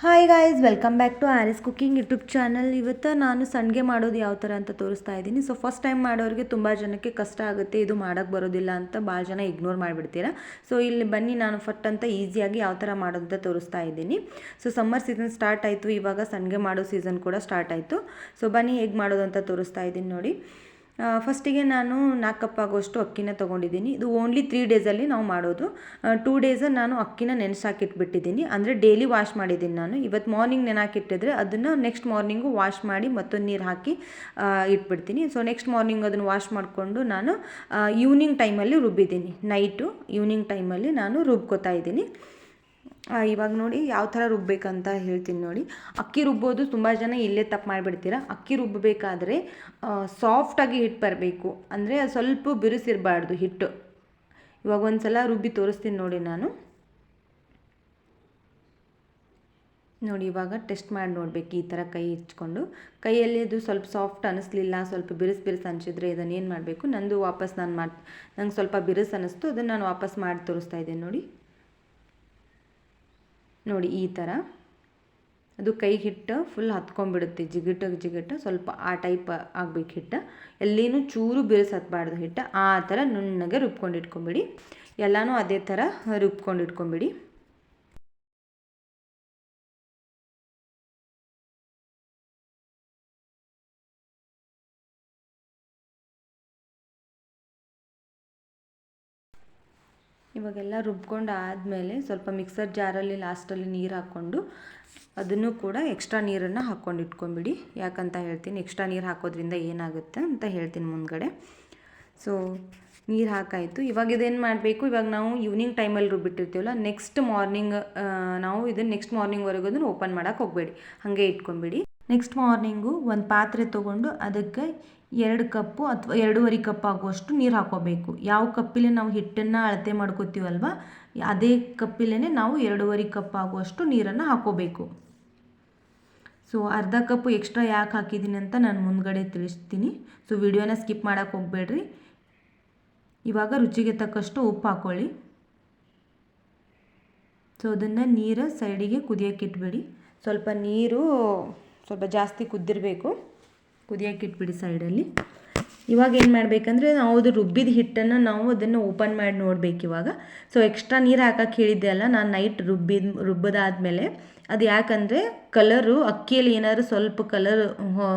Hi guys welcome back to ಆರಿಸ್ cooking YouTube channel ಇವತ್ತು ನಾನು ಸಂಡಿಗೆ ಮಾಡೋದು ಯಾವ ಥರ ಅಂತ ತೋರಿಸ್ತಾ ಇದ್ದೀನಿ. ಸೊ ಫಸ್ಟ್ ಟೈಮ್ ಮಾಡೋರಿಗೆ ತುಂಬ ಜನಕ್ಕೆ ಕಷ್ಟ ಆಗುತ್ತೆ, ಇದು ಮಾಡೋಕ್ಕೆ ಬರೋದಿಲ್ಲ ಅಂತ ಭಾಳ ಜನ ಇಗ್ನೋರ್ ಮಾಡಿಬಿಡ್ತೀರಾ. ಸೊ ಇಲ್ಲಿ ಬನ್ನಿ, ನಾನು ಫಟ್ ಅಂತ ಈಸಿಯಾಗಿ ಯಾವ ಥರ ಮಾಡೋದು ಅಂತ ತೋರಿಸ್ತಾ ಇದ್ದೀನಿ. ಸೊ ಸಮ್ಮರ್ ಸೀಸನ್ ಸ್ಟಾರ್ಟ್ ಆಯಿತು, ಇವಾಗ ಸಣ್ಣಗೆ ಮಾಡೋ ಸೀಸನ್ ಕೂಡ ಸ್ಟಾರ್ಟ್ ಆಯಿತು. ಸೊ ಬನ್ನಿ ಹೇಗೆ ಮಾಡೋದು ಅಂತ ತೋರಿಸ್ತಾ ಇದ್ದೀನಿ ನೋಡಿ. ಫಸ್ಟಿಗೆ ನಾನು ನಾಲ್ಕು ಕಪ್ ಆಗೋಷ್ಟು ಅಕ್ಕಿನ ತೊಗೊಂಡಿದ್ದೀನಿ. ಇದು ಓನ್ಲಿ ತ್ರೀ ಡೇಸಲ್ಲಿ ನಾವು ಮಾಡೋದು. ಟೂ ಡೇಸ್ ನಾನು ಅಕ್ಕಿನ ನೆನೆಸಾಕಿಟ್ಬಿಟ್ಟಿದ್ದೀನಿ. ಅಂದರೆ ಡೈಲಿ ವಾಶ್ ಮಾಡಿದ್ದೀನಿ ನಾನು. ಇವತ್ತು ಮಾರ್ನಿಂಗ್ ನೆನಾಕಿಟ್ಟಿದ್ರೆ ಅದನ್ನು ನೆಕ್ಸ್ಟ್ ಮಾರ್ನಿಂಗು ವಾಶ್ ಮಾಡಿ ಮತ್ತೊಂದು ನೀರು ಹಾಕಿ ಇಟ್ಬಿಡ್ತೀನಿ. ಸೊ ನೆಕ್ಸ್ಟ್ ಮಾರ್ನಿಂಗ್ ಅದನ್ನು ವಾಶ್ ಮಾಡಿಕೊಂಡು ನಾನು ಈವ್ನಿಂಗ್ ಟೈಮಲ್ಲಿ ರುಬ್ಬಿದ್ದೀನಿ. ನೈಟು ಈವ್ನಿಂಗ್ ಟೈಮಲ್ಲಿ ನಾನು ರುಬ್ಕೋತಾ ಇದ್ದೀನಿ. ಇವಾಗ ನೋಡಿ ಯಾವ ಥರ ರುಬ್ಬಬೇಕಂತ ಹೇಳ್ತೀನಿ ನೋಡಿ. ಅಕ್ಕಿ ರುಬ್ಬೋದು, ತುಂಬ ಜನ ಇಲ್ಲೇ ತಪ್ಪು ಮಾಡಿಬಿಡ್ತೀರ? ಅಕ್ಕಿ ರುಬ್ಬಬೇಕಾದ್ರೆ ಸಾಫ್ಟಾಗಿ ಹಿಟ್ಟು ಬರಬೇಕು. ಅಂದರೆ ಸ್ವಲ್ಪ ಬಿರುಸಿರಬಾರ್ದು ಹಿಟ್ಟು. ಇವಾಗ ಒಂದು ಸಲ ರುಬ್ಬಿ ತೋರಿಸ್ತೀನಿ ನೋಡಿ ನಾನು. ನೋಡಿ ಇವಾಗ ಟೆಸ್ಟ್ ಮಾಡಿ ನೋಡಬೇಕು ಈ ಥರ ಕೈ ಇಚ್ಕೊಂಡು. ಕೈಯಲ್ಲಿ ಅದು ಸ್ವಲ್ಪ ಸಾಫ್ಟ್ ಅನ್ನಿಸ್ಲಿಲ್ಲ ಸ್ವಲ್ಪ ಬಿರುಸು ಬಿರುಸು ಅನಿಸಿದ್ರೆ ಇದನ್ನು ಏನು ಮಾಡಬೇಕು? ನಂದು ವಾಪಸ್ ನಾನು ಮಾಡಿ, ನಂಗೆ ಸ್ವಲ್ಪ ಬಿರುಸು ಅನ್ನಿಸ್ತು ಅದನ್ನು ನಾನು ವಾಪಸ್ ಮಾಡಿ ತೋರಿಸ್ತಾ ಇದ್ದೀನಿ ನೋಡಿ. ನೋಡಿ ಈ ಥರ. ಅದು ಕೈಗೆ ಹಿಟ್ಟು ಫುಲ್ ಹತ್ಕೊಂಡ್ಬಿಡುತ್ತೆ. ಜಿಗಿಟಗೆ ಜಿಗಿಟ ಸ್ವಲ್ಪ ಆ ಟೈಪ್ ಆಗ್ಬೇಕು ಹಿಟ್ಟು. ಎಲ್ಲೇನು ಚೂರು ಬಿರುಸು ಹತ್ಬಾರ್ದು ಹಿಟ್ಟು. ಆ ಥರ ನುಣ್ಣಗೆ ರುಬ್ಕೊಂಡು ಇಟ್ಕೊಂಬಿಡಿ. ಎಲ್ಲನೂ ಅದೇ ಥರ ರುಬ್ಕೊಂಡು ಇಟ್ಕೊಂಬಿಡಿ. ಇವಾಗೆಲ್ಲ ರುಬ್ಕೊಂಡು ಆದಮೇಲೆ ಸ್ವಲ್ಪ ಮಿಕ್ಸರ್ ಜಾರಲ್ಲಿ ಲಾಸ್ಟಲ್ಲಿ ನೀರು ಹಾಕ್ಕೊಂಡು ಅದನ್ನು ಕೂಡ ಎಕ್ಸ್ಟ್ರಾ ನೀರನ್ನು ಹಾಕ್ಕೊಂಡು ಇಟ್ಕೊಂಬಿಡಿ. ಯಾಕಂತ ಹೇಳ್ತೀನಿ, ಎಕ್ಸ್ಟ್ರಾ ನೀರು ಹಾಕೋದ್ರಿಂದ ಏನಾಗುತ್ತೆ ಅಂತ ಹೇಳ್ತೀನಿ ಮುಂದ್ಗಡೆ. ಸೊ ನೀರು ಹಾಕಾಯಿತು. ಇವಾಗ ಇದೇನು ಮಾಡಬೇಕು? ಇವಾಗ ನಾವು ಈವ್ನಿಂಗ್ ಟೈಮಲ್ಲಿ ರುಬ್ಬಿಟ್ಟಿರ್ತೀವಲ್ಲ ನೆಕ್ಸ್ಟ್ ಮಾರ್ನಿಂಗ್ ನಾವು ಇದನ್ನು ನೆಕ್ಸ್ಟ್ ಮಾರ್ನಿಂಗ್ವರೆಗೂ ಅದನ್ನು ಓಪನ್ ಮಾಡೋಕ್ಕೆ ಹೋಗಬೇಡಿ. ಹಾಗೆ ಇಟ್ಕೊಂಬಿಡಿ. ನೆಕ್ಸ್ಟ್ ಮಾರ್ನಿಂಗು ಒಂದು ಪಾತ್ರೆ ತೊಗೊಂಡು ಅದಕ್ಕೆ ಎರಡು ಕಪ್ಪು ಅಥವಾ ಎರಡೂವರೆ ಕಪ್ ಆಗುವಷ್ಟು ನೀರು ಹಾಕೋಬೇಕು ಯಾವ ಕಪ್ಪಿಲೆ ನಾವು ಹಿಟ್ಟನ್ನು ಅಳತೆ ಮಾಡ್ಕೋತೀವಲ್ವ? ಅದೇ ಕಪ್ಪಿಲೇ ನಾವು ಎರಡೂವರೆ ಕಪ್ ಆಗುವಷ್ಟು ನೀರನ್ನು ಹಾಕೋಬೇಕು ಸೊ ಅರ್ಧ ಕಪ್ಪು ಎಕ್ಸ್ಟ್ರಾ ಯಾಕೆ ಹಾಕಿದ್ದೀನಿ ಅಂತ ನಾನು ಮುಂದ್ಗಡೆ ತಿಳಿಸ್ತೀನಿ. ಸೊ ವಿಡಿಯೋನ ಸ್ಕಿಪ್ ಮಾಡೋಕ್ಕೆ ಹೋಗಬೇಡ್ರಿ. ಇವಾಗ ರುಚಿಗೆ ತಕ್ಕಷ್ಟು ಉಪ್ಪು ಹಾಕೊಳ್ಳಿ. ಸೊ ಅದನ್ನು ನೀರು ಸೈಡಿಗೆ ಕುದಿಯೋಕೆ ಇಟ್ಬಿಡಿ. ಸ್ವಲ್ಪ ನೀರು ಸ್ವಲ್ಪ ಜಾಸ್ತಿ ಕುದ್ದಿರಬೇಕು. ಕುದಿಯೋಕೆ ಇಟ್ಬಿಡಿ ಸೈಡಲ್ಲಿ. ಇವಾಗ ಏನು ಮಾಡಬೇಕಂದ್ರೆ ನಾವು ಅದು ರುಬ್ಬಿದ ಹಿಟ್ಟನ್ನು ನಾವು ಅದನ್ನು ಓಪನ್ ಮಾಡಿ ನೋಡಬೇಕು ಇವಾಗ. ಸೊ ಎಕ್ಸ್ಟ್ರಾ ನೀರು ಹಾಕಕ್ಕೆ ಹೇಳಿದ್ದೆ ಅಲ್ಲ, ನಾನು ನೈಟ್ ರುಬ್ಬಿದ, ರುಬ್ಬಿದಾದ್ಮೇಲೆ ಅದು ಯಾಕಂದರೆ ಕಲರು ಅಕ್ಕಿಯಲ್ಲಿ ಏನಾದರೂ ಸ್ವಲ್ಪ ಕಲರ್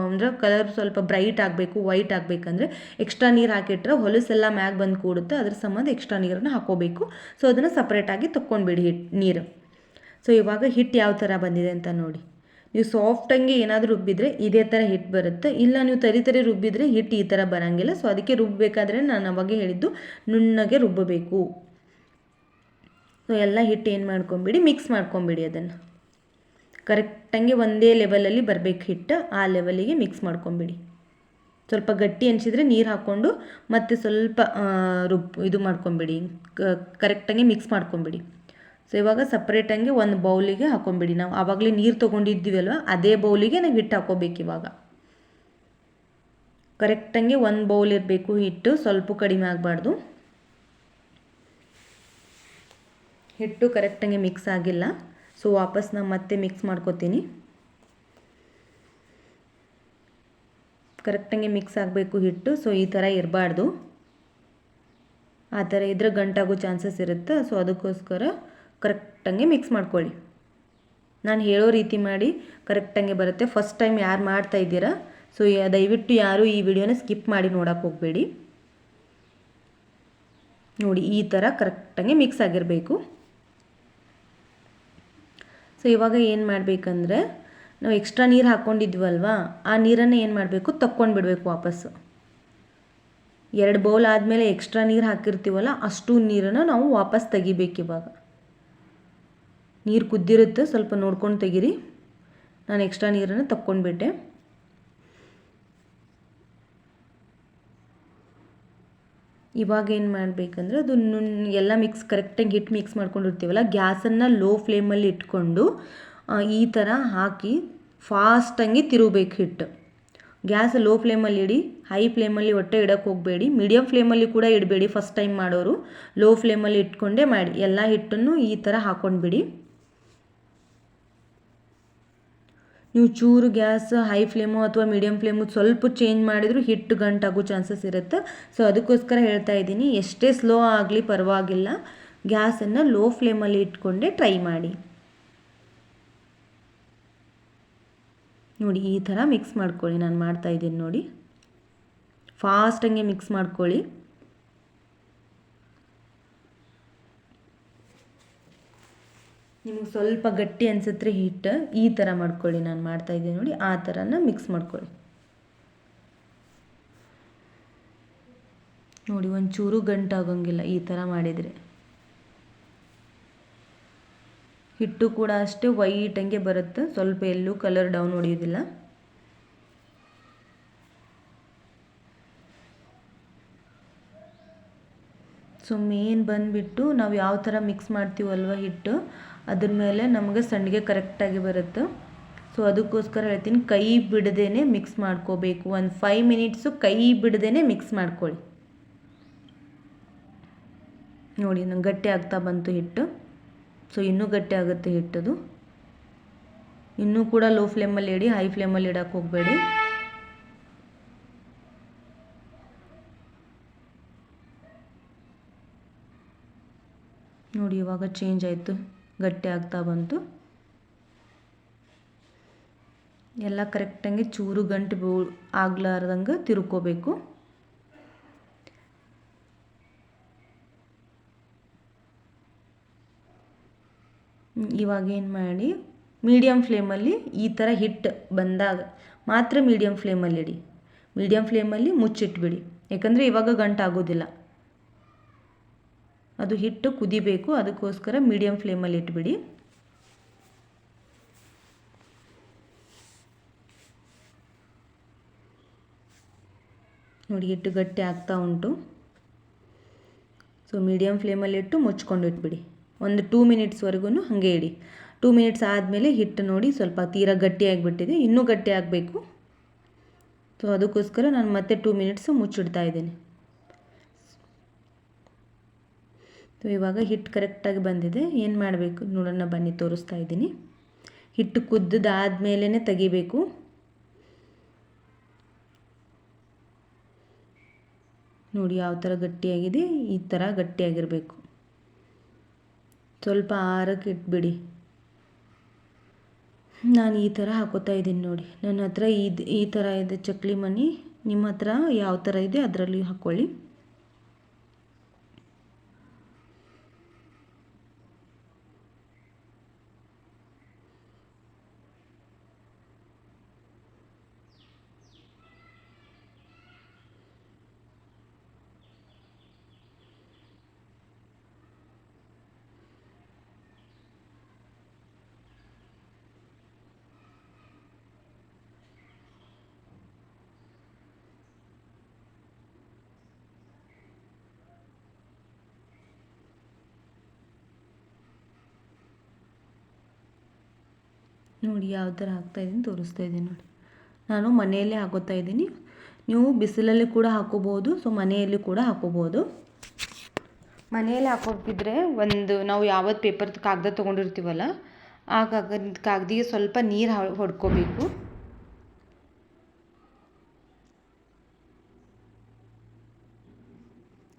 ಅಂದರೆ ಕಲರ್ ಸ್ವಲ್ಪ ಬ್ರೈಟ್ ಆಗಬೇಕು ವೈಟ್ ಆಗಬೇಕಂದ್ರೆ ಎಕ್ಸ್ಟ್ರಾ ನೀರು ಹಾಕಿಟ್ರೆ ಹೊಲಸೆಲ್ಲ ಮ್ಯಾಗ ಬಂದು ಕೂಡುತ್ತೆ, ಅದ್ರ ಸಂಬಂಧ ಎಕ್ಸ್ಟ್ರಾ ನೀರನ್ನು ಹಾಕೋಬೇಕು. ಸೊ ಅದನ್ನು ಸಪ್ರೇಟಾಗಿ ತೊಗೊಂಡ್ಬಿಡಿ ಹಿಟ್ಟು ನೀರು. ಸೊ ಇವಾಗ ಹಿಟ್ಟು ಯಾವ ಥರ ಬಂದಿದೆ ಅಂತ ನೋಡಿ. ನೀವು ಸಾಫ್ಟಂಗೆ ಏನಾದರೂ ರುಬ್ಬಿದರೆ ಇದೇ ಥರ ಹಿಟ್ಟು ಬರುತ್ತೆ. ಇಲ್ಲ ನೀವು ತರಿ ತರಿ ರುಬ್ಬಿದರೆ ಹಿಟ್ಟು ಈ ಥರ ಬರೋಂಗಿಲ್ಲ. ಸೊ ಅದಕ್ಕೆ ರುಬ್ಬಬೇಕಾದ್ರೆ ನಾನು ಅವಾಗೆ ಹೇಳಿದ್ದು ನುಣ್ಣಗೆ ರುಬ್ಬಬೇಕು. ಸೊ ಎಲ್ಲ ಹಿಟ್ಟು ಏನು ಮಾಡ್ಕೊಂಬಿಡಿ ಮಿಕ್ಸ್ ಮಾಡ್ಕೊಂಬಿಡಿ ಅದನ್ನು. ಕರೆಕ್ಟಂಗೆ ಒಂದೇ ಲೆವೆಲಲ್ಲಿ ಬರಬೇಕು ಹಿಟ್ಟು, ಆ ಲೆವೆಲಿಗೆ ಮಿಕ್ಸ್ ಮಾಡ್ಕೊಂಬಿಡಿ. ಸ್ವಲ್ಪ ಗಟ್ಟಿ ಅನಿಸಿದರೆ ನೀರು ಹಾಕ್ಕೊಂಡು ಮತ್ತೆ ಸ್ವಲ್ಪ ರುಬ್, ಇದು ಮಾಡ್ಕೊಂಬಿಡಿ. ಕರೆಕ್ಟಾಗಿ ಮಿಕ್ಸ್ ಮಾಡ್ಕೊಂಬಿಡಿ. ಸೊ ಇವಾಗ ಸಪ್ರೇಟಂಗೆ ಒಂದು ಬೌಲಿಗೆ ಹಾಕೊಂಬಿಡಿ. ನಾವು ಆವಾಗಲೇ ನೀರು ತೊಗೊಂಡಿದ್ದೀವಲ್ವ, ಅದೇ ಬೌಲಿಗೆ ನಾವು ಹಿಟ್ಟು ಹಾಕೋಬೇಕು ಇವಾಗ. ಕರೆಕ್ಟಂಗೆ ಒಂದು ಬೌಲ್ ಇರಬೇಕು, ಹಿಟ್ಟು ಸ್ವಲ್ಪ ಕಡಿಮೆ ಆಗಬಾರ್ದು. ಹಿಟ್ಟು ಕರೆಕ್ಟಂಗೆ ಮಿಕ್ಸ್ ಆಗಿಲ್ಲ. ಸೊ ವಾಪಸ್ ನಾನು ಮತ್ತೆ ಮಿಕ್ಸ್ ಮಾಡ್ಕೋತೀನಿ. ಕರೆಕ್ಟಂಗೆ ಮಿಕ್ಸ್ ಆಗಬೇಕು ಹಿಟ್ಟು ಸೊ ಈ ಥರ ಇರಬಾರ್ದು. ಆ ಥರ ಇದ್ರೆ ಗಂಟಾಗೋ ಚಾನ್ಸಸ್ ಇರುತ್ತೆ? ಸೊ ಅದಕ್ಕೋಸ್ಕರ ಕರೆಕ್ಟಂಗೆ ಮಿಕ್ಸ್ ಮಾಡ್ಕೊಳ್ಳಿ. ನಾನು ಹೇಳೋ ರೀತಿ ಮಾಡಿ ಕರೆಕ್ಟಂಗೆ ಬರುತ್ತೆ. ಫಸ್ಟ್ ಟೈಮ್ ಯಾರು ಮಾಡ್ತಾ ಇದ್ದೀರಾ? ಸೊ ದಯವಿಟ್ಟು ಯಾರು ಈ ವಿಡಿಯೋನ ಸ್ಕಿಪ್ ಮಾಡಿ ನೋಡೋಕೆ ಹೋಗಬೇಡಿ. ನೋಡಿ, ಈ ಥರ ಕರೆಕ್ಟಂಗೆ ಮಿಕ್ಸ್ ಆಗಿರಬೇಕು. ಸೊ ಇವಾಗ ಏನು ಮಾಡಬೇಕಂದ್ರೆ, ನಾವು ಎಕ್ಸ್ಟ್ರಾ ನೀರು ಹಾಕ್ಕೊಂಡಿದ್ವಲ್ವಾ ಆ ನೀರನ್ನು ಏನು ಮಾಡಬೇಕು? ತಕ್ಕೊಂಡು ಬಿಡಬೇಕು ವಾಪಸ್ಸು ಎರಡು ಬೌಲ್ ಆದಮೇಲೆ ಎಕ್ಸ್ಟ್ರಾ ನೀರು ಹಾಕಿರ್ತೀವಲ್ಲ, ಅಷ್ಟು ನೀರನ್ನು ನಾವು ವಾಪಸ್ ತೆಗಿಬೇಕು ಇವಾಗ ನೀರು ಕುದ್ದಿರುತ್ತೆ, ಸ್ವಲ್ಪ ನೋಡ್ಕೊಂಡು ತೆಗೀರಿ. ನಾನು ಎಕ್ಸ್ಟ್ರಾ ನೀರನ್ನು ತಕ್ಕೊಂಡ್ಬಿಟ್ಟೆ. ಇವಾಗ ಏನು ಮಾಡಬೇಕಂದ್ರೆ ಅದು ಎಲ್ಲ ಮಿಕ್ಸ್ ಕರೆಕ್ಟಾಗಿ ಹಿಟ್ಟು ಮಿಕ್ಸ್ ಮಾಡ್ಕೊಂಡಿರ್ತೀವಲ್ಲ, ಗ್ಯಾಸನ್ನು ಲೋ ಫ್ಲೇಮಲ್ಲಿ ಇಟ್ಕೊಂಡು ಈ ಥರ ಹಾಕಿ ಫಾಸ್ಟಾಗಿ ತಿರುಗಬೇಕು ಹಿಟ್ಟು ಗ್ಯಾಸ್ ಲೋ ಫ್ಲೇಮಲ್ಲಿ ಇಡಿ ಹೈ ಫ್ಲೇಮಲ್ಲಿ ಹೊಟ್ಟೆ ಇಡೋಕ್ಕೆ ಹೋಗಬೇಡಿ ಮೀಡಿಯಮ್ ಫ್ಲೇಮಲ್ಲಿ ಕೂಡ ಇಡಬೇಡಿ ಫಸ್ಟ್ ಟೈಮ್ ಮಾಡೋರು. ಲೋ ಫ್ಲೇಮಲ್ಲಿ ಇಟ್ಕೊಂಡೇ ಮಾಡಿ, ಎಲ್ಲ ಹಿಟ್ಟನ್ನು ಈ ಥರ ಹಾಕ್ಕೊಂಡ್ಬಿಡಿ ನೀವು ಚೂರು ಗ್ಯಾಸ್ ಹೈ ಫ್ಲೇಮು ಅಥವಾ ಮೀಡಿಯಮ್ ಫ್ಲೇಮು ಸ್ವಲ್ಪ ಚೇಂಜ್ ಮಾಡಿದರೂ ಹಿಟ್ಟು ಗಂಟಾಗೋ ಚಾನ್ಸಸ್ ಇರುತ್ತೆ. ಸೊ ಅದಕ್ಕೋಸ್ಕರ ಹೇಳ್ತಾ ಇದ್ದೀನಿ, ಎಷ್ಟೇ ಸ್ಲೋ ಆಗಲಿ ಪರವಾಗಿಲ್ಲ. ಗ್ಯಾಸನ್ನು ಲೋ ಫ್ಲೇಮಲ್ಲಿ ಇಟ್ಕೊಂಡೆ ಟ್ರೈ ಮಾಡಿ. ನೋಡಿ, ಈ ಥರ ಮಿಕ್ಸ್ ಮಾಡ್ಕೊಳ್ಳಿ. ನಾನು ಮಾಡ್ತಾ ಇದ್ದೀನಿ ನೋಡಿ. ಫಾಸ್ಟಂಗೆ ಮಿಕ್ಸ್ ಮಾಡ್ಕೊಳ್ಳಿ. ನಿಮಗೆ ಸ್ವಲ್ಪ ಗಟ್ಟಿ ಅನಿಸುತ್ತೆ ಹಿಟ್ಟು ಈ ಥರ ಮಾಡ್ಕೊಳ್ಳಿ, ನಾನು ಮಾಡ್ತಾ ಇದ್ದೀನಿ ನೋಡಿ, ಆ ಥರನ ಮಿಕ್ಸ್ ಮಾಡ್ಕೊಳ್ಳಿ. ನೋಡಿ, ಒಂಚೂರು ಆಗೋಂಗಿಲ್ಲ ಈ ಥರ ಮಾಡಿದರೆ. ಹಿಟ್ಟು ಕೂಡ ಅಷ್ಟೇ ವೈಟ್ ಹಂಗೆ ಬರುತ್ತೆ, ಸ್ವಲ್ಪ ಎಲ್ಲೂ ಕಲರ್ ಡೌನ್ ಹೊಡೆಯೋದಿಲ್ಲ. ಸೊ ಮೇನ್ ಬಂದುಬಿಟ್ಟು ನಾವು ಯಾವ ಥರ ಮಿಕ್ಸ್ ಮಾಡ್ತೀವಲ್ವ ಹಿಟ್ಟು, ಅದ್ರ ಮೇಲೆ ನಮಗೆ ಸಂಡಿಗೆ ಕರೆಕ್ಟಾಗಿ ಬರುತ್ತೆ. ಸೊ ಅದಕ್ಕೋಸ್ಕರ ಹೇಳ್ತೀನಿ, ಕೈ ಬಿಡದೇನೆ ಮಿಕ್ಸ್ ಮಾಡ್ಕೋಬೇಕು. ಒಂದು ಫೈವ್ ಮಿನಿಟ್ಸು ಕೈ ಬಿಡದೇನೆ ಮಿಕ್ಸ್ ಮಾಡ್ಕೊಳ್ಳಿ. ನೋಡಿ, ನಂಗೆ ಗಟ್ಟಿ ಆಗ್ತಾ ಬಂತು ಹಿಟ್ಟು. ಸೊ ಇನ್ನೂ ಗಟ್ಟಿ ಆಗುತ್ತೆ ಹಿಟ್ಟದು. ಇನ್ನೂ ಕೂಡ ಲೋ ಫ್ಲೇಮಲ್ಲಿ ಇಡಿ ಹೈ ಫ್ಲೇಮಲ್ಲಿ ಇಡೋಕ್ಕೆ ಹೋಗಬೇಡಿ. ನೋಡಿ, ಇವಾಗ ಚೇಂಜ್ ಆಯಿತು. ಗಟ್ಟಿ ಆಗ್ತಾ ಬಂತು. ಎಲ್ಲ ಕರೆಕ್ಟಾಗಿ ಚೂರು ಗಂಟು ಬೀ, ಆಗ್ಲಾರ್ದಂಗೆ ತಿರ್ಕೋಬೇಕು. ಇವಾಗ ಏನು ಮಾಡಿ ಮೀಡಿಯಮ್ ಫ್ಲೇಮಲ್ಲಿ ಈ ಥರ ಹಿಟ್ಟು ಬಂದಾಗ ಮಾತ್ರ ಮೀಡಿಯಮ್ ಫ್ಲೇಮಲ್ಲಿ ಇಡಿ. ಮೀಡಿಯಮ್ ಫ್ಲೇಮಲ್ಲಿ ಮುಚ್ಚಿಟ್ಬಿಡಿ. ಯಾಕಂದರೆ ಇವಾಗ ಗಂಟಾಗೋದಿಲ್ಲ. ಅದು ಹಿಟ್ಟು ಕುದಿಬೇಕು, ಅದಕ್ಕೋಸ್ಕರ ಮೀಡಿಯಮ್ ಫ್ಲೇಮಲ್ಲಿ ಇಟ್ಬಿಡಿ. ನೋಡಿ ಹಿಟ್ಟು ಗಟ್ಟಿ ಆಗ್ತಾ ಉಂಟು. ಸೊ ಮೀಡಿಯಮ್ ಫ್ಲೇಮಲ್ಲಿಟ್ಟು ಮುಚ್ಕೊಂಡು ಇಟ್ಬಿಡಿ. ಒಂದು ಟೂ ಮಿನಿಟ್ಸ್ವರೆಗೂ ಹಾಗೆ ಇಡಿ. ಟೂ ಮಿನಿಟ್ಸ್ ಆದಮೇಲೆ ಹಿಟ್ಟು ನೋಡಿ ಸ್ವಲ್ಪ ತೀರಾ ಗಟ್ಟಿಯಾಗಿಬಿಟ್ಟಿದೆ ಇನ್ನೂ ಗಟ್ಟಿ ಆಗಬೇಕು. ಸೊ ಅದಕ್ಕೋಸ್ಕರ ನಾನು ಮತ್ತೆ ಟೂ ಮಿನಿಟ್ಸು ಮುಚ್ಚಿಡ್ತಾ ಇದ್ದೀನಿ. ಸೊ ಇವಾಗ ಹಿಟ್ಟು ಕರೆಕ್ಟಾಗಿ ಬಂದಿದೆ. ಏನು ಮಾಡಬೇಕು? ನೋಡೋಣ, ಬನ್ನಿ, ತೋರಿಸ್ತಾ ಇದ್ದೀನಿ. ಹಿಟ್ಟು ಕುದ್ದದಾದ್ಮೇಲೆ ತೆಗಿಬೇಕು. ನೋಡಿ, ಯಾವ ಥರ ಗಟ್ಟಿಯಾಗಿದೆ. ಈ ಥರ ಗಟ್ಟಿಯಾಗಿರಬೇಕು. ಸ್ವಲ್ಪ ಆರಕ್ಕೆ ಇಟ್ಬಿಡಿ. ನಾನು ಈ ಥರ ಹಾಕೋತಾ ಇದ್ದೀನಿ ನೋಡಿ. ನನ್ನ ಹತ್ರ ಇದು ಈ ಥರ ಇದೆ ಚಕ್ಲಿ ಮನಿ. ನಿಮ್ಮ ಹತ್ರ ಯಾವ ಥರ ಇದೆ, ಅದರಲ್ಲಿ ಹಾಕ್ಕೊಳ್ಳಿ ನೋಡಿ ಯಾವ ಥರ ಹಾಕ್ತಾಯಿದ್ದೀನಿ ತೋರಿಸ್ತಾ ಇದ್ದೀನಿ ನೋಡಿ. ನಾನು ಮನೆಯಲ್ಲೇ ಹಾಕೋತಾ ಇದ್ದೀನಿ. ನೀವು ಬಿಸಿಲಲ್ಲಿ ಕೂಡ ಹಾಕೋಬೋದು, ಸೊ ಮನೆಯಲ್ಲಿ ಕೂಡ ಹಾಕೋಬೋದು. ಮನೆಯಲ್ಲಿ ಹಾಕೋಕಿದ್ರೆ ಒಂದು ನಾವು ಯಾವತ್ತು ಪೇಪರ್ ಕಾಗದ ತೊಗೊಂಡಿರ್ತೀವಲ್ಲ ಆ ಕಾಗದ ಕಾಗದಿಗೆ ಸ್ವಲ್ಪ ನೀರು ಹೊಡ್ಕೋಬೇಕು.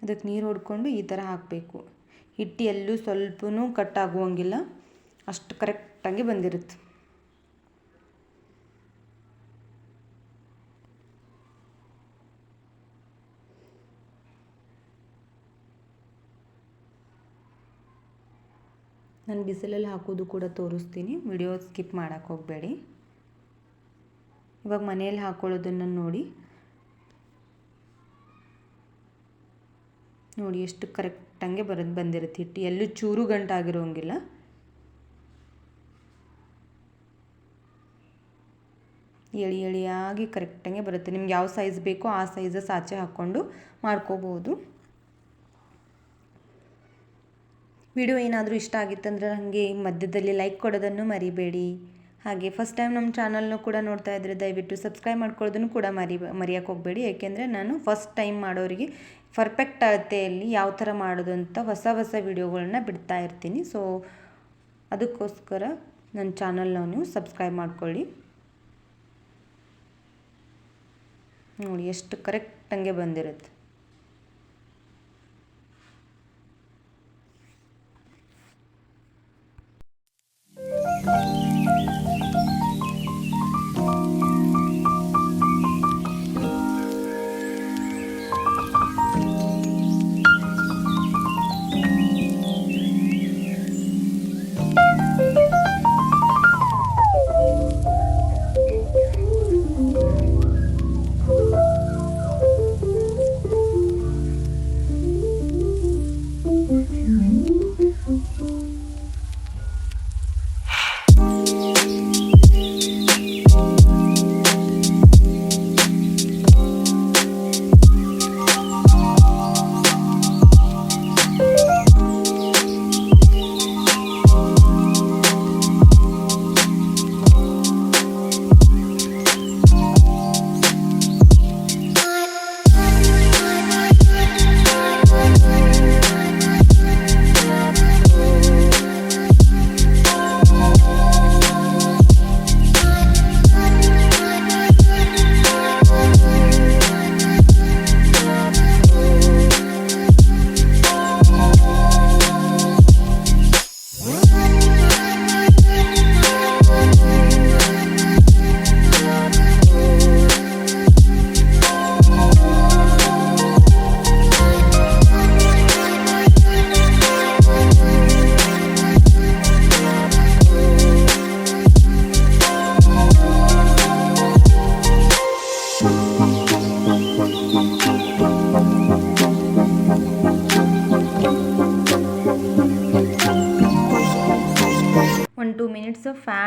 ಅದಕ್ಕೆ ನೀರು ಹೊಡ್ಕೊಂಡು ಈ ಥರ ಹಾಕಬೇಕು. ಹಿಟ್ಟು ಎಲ್ಲೂ ಸ್ವಲ್ಪನೂ ಕಟ್ ಆಗುವಂಗಿಲ್ಲ. ಅಷ್ಟು ಕರೆಕ್ಟಾಗಿ ಬಂದಿರುತ್ತೆ. ನಾನು ಬಿಸಿಲಲ್ಲಿ ಹಾಕೋದು ಕೂಡ ತೋರಿಸ್ತೀನಿ. ವಿಡಿಯೋ ಸ್ಕಿಪ್ ಮಾಡೋಕ್ಕೆ ಹೋಗಬೇಡಿ. ಇವಾಗ ಮನೆಯಲ್ಲಿ ಹಾಕ್ಕೊಳ್ಳೋದನ್ನು ನೋಡಿ. ನೋಡಿ ಎಷ್ಟು ಕರೆಕ್ಟಂಗೆ ಬರೋದು ಬಂದಿರುತ್ತೆ. ಹಿಟ್ಟು ಎಲ್ಲೂ ಚೂರು ಗಂಟಾಗಿರೋಂಗಿಲ್ಲ. ಎಳಿ ಎಳಿಯಾಗಿ ಕರೆಕ್ಟಂಗೆ ಬರುತ್ತೆ. ನಿಮ್ಗೆ ಯಾವ ಸೈಜ್ ಬೇಕೋ ಆ ಸೈಜಸ್ ಸಾಚೆ ಹಾಕ್ಕೊಂಡು ಮಾಡ್ಕೋಬೋದು. ವಿಡಿಯೋ ಏನಾದರೂ ಇಷ್ಟ ಆಗಿತ್ತಂದರೆ ನನಗೆ ಮಧ್ಯದಲ್ಲಿ ಲೈಕ್ ಕೊಡೋದನ್ನು ಮರಿಬೇಡಿ. ಹಾಗೆ ಫಸ್ಟ್ ಟೈಮ್ ನಮ್ಮ ಚಾನಲ್ನು ಕೂಡ ನೋಡ್ತಾ ಇದ್ದರೆ ದಯವಿಟ್ಟು ಸಬ್ಸ್ಕ್ರೈಬ್ ಮಾಡ್ಕೊಳ್ಳೋದನ್ನು ಕೂಡ ಮರಿ, ಮರೆಯೋಕೆ ಹೋಗಬೇಡಿ. ಏಕೆಂದರೆ ನಾನು ಫಸ್ಟ್ ಟೈಮ್ ಮಾಡೋರಿಗೆ ಪರ್ಫೆಕ್ಟ್ ಅಳತೆಯಲ್ಲಿ ಯಾವ ಥರ ಮಾಡೋದು ಅಂತ ಹೊಸ ಹೊಸ ವಿಡಿಯೋಗಳನ್ನ ಬಿಡ್ತಾ ಇರ್ತೀನಿ. ಸೊ ಅದಕ್ಕೋಸ್ಕರ ನನ್ನ ಚಾನಲ್ನ ನೀವು ಸಬ್ಸ್ಕ್ರೈಬ್ ಮಾಡ್ಕೊಳ್ಳಿ. ನೋಡಿ, ಎಷ್ಟು ಕರೆಕ್ಟಂಗೆ ಬಂದಿರುತ್ತೆ.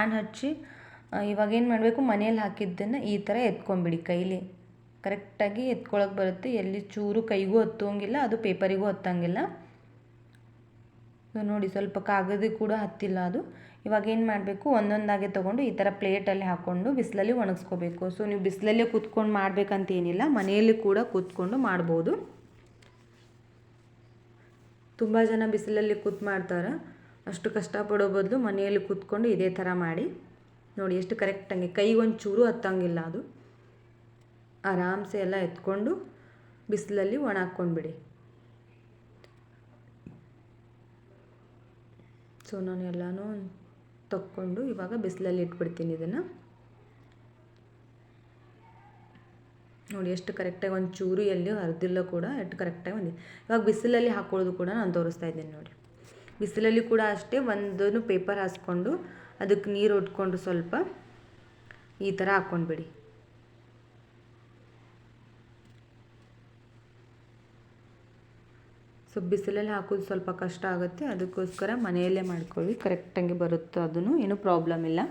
ಫ್ಯಾನ್ ಹಚ್ಚಿ ಇವಾಗ ಏನು ಮಾಡಬೇಕು, ಮನೇಲಿ ಹಾಕಿದ್ದನ್ನು ಈ ಥರ ಎತ್ಕೊಂಬಿಡಿ ಕೈಲಿ. ಕರೆಕ್ಟಾಗಿ ಎತ್ಕೊಳಕ್ಕೆ ಬರುತ್ತೆ. ಎಲ್ಲಿ ಚೂರು ಕೈಗೂ ಹತ್ತೋಂಗಿಲ್ಲ ಅದು ಪೇಪರಿಗೂ ಹತ್ತಂಗಿಲ್ಲ. ನೋಡಿ, ಸ್ವಲ್ಪ ಕಾಗದ ಕೂಡ ಹತ್ತಿಲ್ಲ ಅದು. ಇವಾಗ ಏನು ಮಾಡಬೇಕು, ಒಂದೊಂದಾಗೆ ತೊಗೊಂಡು ಈ ಥರ ಪ್ಲೇಟಲ್ಲಿ ಹಾಕ್ಕೊಂಡು ಬಿಸಿಲಲ್ಲಿ ಒಣಗಿಸ್ಕೋಬೇಕು. ಸೊ ನೀವು ಬಿಸಿಲಲ್ಲೇ ಕೂತ್ಕೊಂಡು ಮಾಡಬೇಕಂತ ಏನಿಲ್ಲ ಮನೆಯಲ್ಲಿ ಕೂಡ ಕೂತ್ಕೊಂಡು ಮಾಡ್ಬೋದು. ತುಂಬ ಜನ ಬಿಸಿಲಲ್ಲಿ ಕೂತ್ ಮಾಡ್ತಾರೆ. ಅಷ್ಟು ಕಷ್ಟಪಡೋ ಬದಲು ಮನೆಯಲ್ಲಿ ಕೂತ್ಕೊಂಡು ಇದೇ ಥರ ಮಾಡಿ. ನೋಡಿ ಎಷ್ಟು ಕರೆಕ್ಟಂಗೆ ಕೈಗೊಂದು ಚೂರು ಹತ್ತಂಗಿಲ್ಲ ಅದು. ಆರಾಮ್ಸೆ ಎಲ್ಲ ಎತ್ಕೊಂಡು ಬಿಸಿಲಲ್ಲಿ ಒಣ ಹಾಕ್ಕೊಂಡ್ಬಿಡಿ. ಸೊ ನಾನು ಎಲ್ಲನೂ ತಕ್ಕೊಂಡು ಇವಾಗ ಬಿಸಿಲಲ್ಲಿ ಇಟ್ಬಿಡ್ತೀನಿ ಇದನ್ನು. ನೋಡಿ ಎಷ್ಟು ಕರೆಕ್ಟಾಗಿ ಒಂದು ಚೂರು ಎಲ್ಲಿ ಹರಿದಿಲ್ಲ ಕೂಡ, ಎಷ್ಟು ಕರೆಕ್ಟಾಗಿ ಬಂದಿದೆ ಇವಾಗ ಬಿಸಿಲಲ್ಲಿ ಹಾಕೊಳ್ಳೋದು ಕೂಡ ನಾನು ತೋರಿಸ್ತಾ ಇದ್ದೀನಿ ನೋಡಿ. ಬಿಸಿಲಲ್ಲಿ ಕೂಡ ಅಷ್ಟೇ ಒಂದನ್ನು ಪೇಪರ್ ಹಾಸ್ಕೊಂಡು ಅದಕ್ಕೆ ನೀರು ಉಟ್ಕೊಂಡು ಸ್ವಲ್ಪ ಈ ಥರ ಹಾಕ್ಕೊಂಡ್ಬಿಡಿ. ಸೊ ಬಿಸಿಲಲ್ಲಿ ಹಾಕೋದು ಸ್ವಲ್ಪ ಕಷ್ಟ ಆಗುತ್ತೆ. ಅದಕ್ಕೋಸ್ಕರ ಮನೆಯಲ್ಲೇ ಮಾಡ್ಕೊಳ್ಳಿ. ಕರೆಕ್ಟಾಗಿ ಬರುತ್ತೆ. ಅದೂ ಏನೂ ಪ್ರಾಬ್ಲಮ್ ಇಲ್ಲ.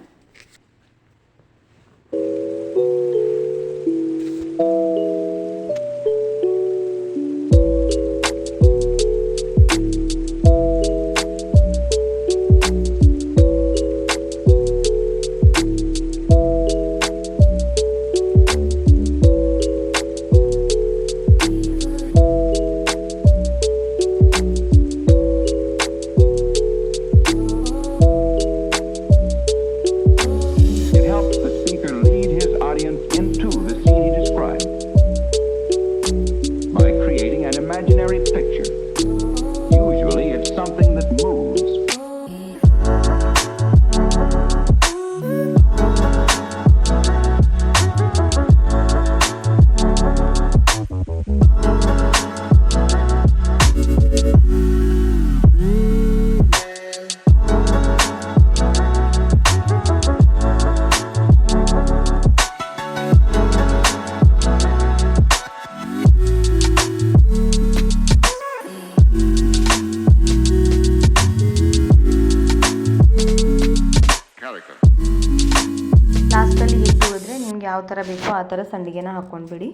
ಥರ ಬೇಕೋ ಆ ಥರ ಸಂಡಿಗೆನ ಹಾಕ್ಕೊಂಡ್ಬಿಡಿ.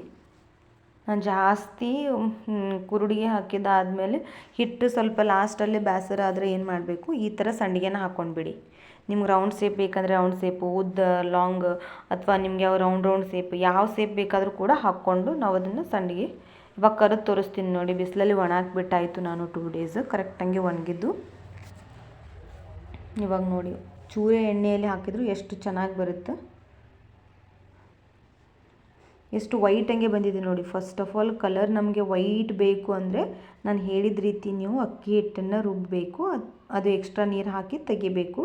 ನಾನು ಜಾಸ್ತಿ ಕುರುಡಿಗೆ ಹಾಕಿದ್ದಾದಮೇಲೆ ಹಿಟ್ಟು ಸ್ವಲ್ಪ ಲಾಸ್ಟಲ್ಲಿ ಬೇಸರ ಆದರೆ ಏನು ಮಾಡಬೇಕು? ಈ ಥರ ಸಂಡಿಗೆನ ಹಾಕ್ಕೊಂಡ್ಬಿಡಿ. ನಿಮ್ಗೆ ರೌಂಡ್ ಸೇಪ್ ಬೇಕಂದರೆ ರೌಂಡ್ ಸೇಪು, ಉದ್ದ, ಲಾಂಗ್ ಅಥವಾ ನಿಮಗೆ ಯಾವ ರೌಂಡ್ ರೌಂಡ್ ಸೇಪ್, ಯಾವ ಸೇಪ್ ಬೇಕಾದರೂ ಕೂಡ ಹಾಕ್ಕೊಂಡು ನಾವು ಅದನ್ನು ಸಂಡಿಗೆ ಇವಾಗ ಕರೆದು ತೋರಿಸ್ತೀನಿ ನೋಡಿ, ಬಿಸಿಲಲ್ಲಿ ಒಣ ಹಾಕ್ಬಿಟ್ಟಾಯಿತು ನಾನು ಟೂ ಡೇಸ್ ಕರೆಕ್ಟಾಗಿ ಒಣಗಿದ್ದು. ಇವಾಗ ನೋಡಿ, ಚೂರೆ ಎಣ್ಣೆಯಲ್ಲಿ ಹಾಕಿದ್ರು ಎಷ್ಟು ಚೆನ್ನಾಗಿ ಬರುತ್ತೆ. ಎಷ್ಟು ವೈಟ್ ಹಂಗೆ ಬಂದಿದೆ ನೋಡಿ. ಫಸ್ಟ್ ಆಫ್ ಆಲ್ ಕಲರ್ ನಮಗೆ ವೈಟ್ ಬೇಕು ಅಂದರೆ ನಾನು ಹೇಳಿದ ರೀತಿ ನೀವು ಅಕ್ಕಿ ಹಿಟ್ಟನ್ನು ರುಬ್ಬಬೇಕು ಅದು ಎಕ್ಸ್ಟ್ರಾ ನೀರು ಹಾಕಿ ತೆಗಿಬೇಕು.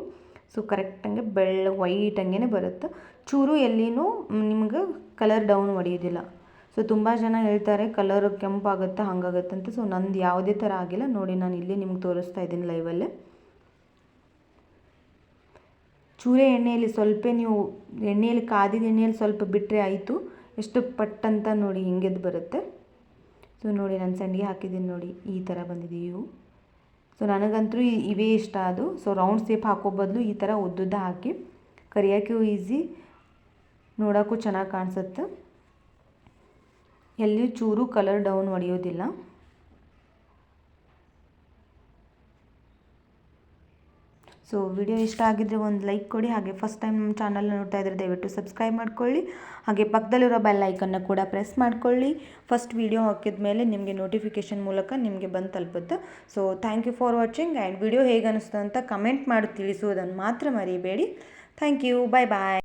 ಸೊ ಕರೆಕ್ಟಂಗೆ ಬೆಳ್ಳ ವೈಟ್ ಹಂಗೆ ಬರುತ್ತೆ. ಚೂರು ಎಲ್ಲಿನೂ ನಿಮ್ಗೆ ಕಲರ್ ಡೌನ್ ಹೊಡೆಯೋದಿಲ್ಲ. ಸೊ ತುಂಬ ಜನ ಹೇಳ್ತಾರೆ ಕಲರ್ ಕೆಂಪಾಗುತ್ತೆ ಹಾಗಾಗುತ್ತೆ ಅಂತ. ಸೊ ನಂದು ಯಾವುದೇ ಥರ ಆಗಿಲ್ಲ. ನೋಡಿ, ನಾನು ಇಲ್ಲಿ ನಿಮ್ಗೆ ತೋರಿಸ್ತಾ ಇದ್ದೀನಿ ಲೈವಲ್ಲೇ ಚೂರೆ ಎಣ್ಣೆಯಲ್ಲಿ ಸ್ವಲ್ಪ ನೀವು ಎಣ್ಣೆಯಲ್ಲಿ, ಕಾದಿದ ಎಣ್ಣೆಯಲ್ಲಿ ಸ್ವಲ್ಪ ಬಿಟ್ಟರೆ ಆಯಿತು. ಎಷ್ಟು ಪಟ್ಟಂತ ನೋಡಿ ಹಿಂಗೆದ್ದು ಬರುತ್ತೆ. ಸೊ ನೋಡಿ ನಾನು ಸಂಡಿಗೆ ಹಾಕಿದ್ದೀನಿ ನೋಡಿ, ಈ ಥರ ಬಂದಿದೆ ಇವು. ಸೊ ನನಗಂತೂ ಇವೇ ಇಷ್ಟ ಅದು. ಸೊ ರೌಂಡ್ ಸೇಪ್ ಹಾಕೋ ಬದಲು ಈ ಥರ ಉದ್ದುದ್ದ ಹಾಕಿ ಕರಿಯೋಕ್ಕೂ ಈಸಿ, ನೋಡೋಕ್ಕೂ ಚೆನ್ನಾಗಿ ಕಾಣಿಸುತ್ತೆ. ಎಲ್ಲಿ ಚೂರು ಕಲರ್ ಡೌನ್ ಹೊಡೆಯೋದಿಲ್ಲ. ಸೊ ವಿಡಿಯೋ ಇಷ್ಟ ಆಗಿದ್ದರೆ ಒಂದು ಲೈಕ್ ಕೊಡಿ. ಹಾಗೆ ಫಸ್ಟ್ ಟೈಮ್ ನಮ್ಮ ಚಾನಲ್ ನೋಡ್ತಾ ಇದ್ದರೆ ದಯವಿಟ್ಟು ಸಬ್ಸ್ಕ್ರೈಬ್ ಮಾಡ್ಕೊಳ್ಳಿ. ಹಾಗೆ ಪಕ್ಕದಲ್ಲಿರೋ ಬೆಲ್ ಐಕನ್ನ ಕೂಡ ಪ್ರೆಸ್ ಮಾಡ್ಕೊಳ್ಳಿ. ಫಸ್ಟ್ ವಿಡಿಯೋ ಹಾಕಿದ ಮೇಲೆ ನಿಮಗೆ ನೋಟಿಫಿಕೇಶನ್ ಮೂಲಕ ನಿಮಗೆ ಬಂದು ತಲುಪುತ್ತೆ. So thank you for watching and video ಹೇಗೆ ಅನಿಸ್ತು ಅಂತ ಕಮೆಂಟ್ ಮಾಡಿ ತಿಳಿಸುವುದನ್ನು ಮಾತ್ರ ಮರಿಬೇಡಿ. Thank you bye bye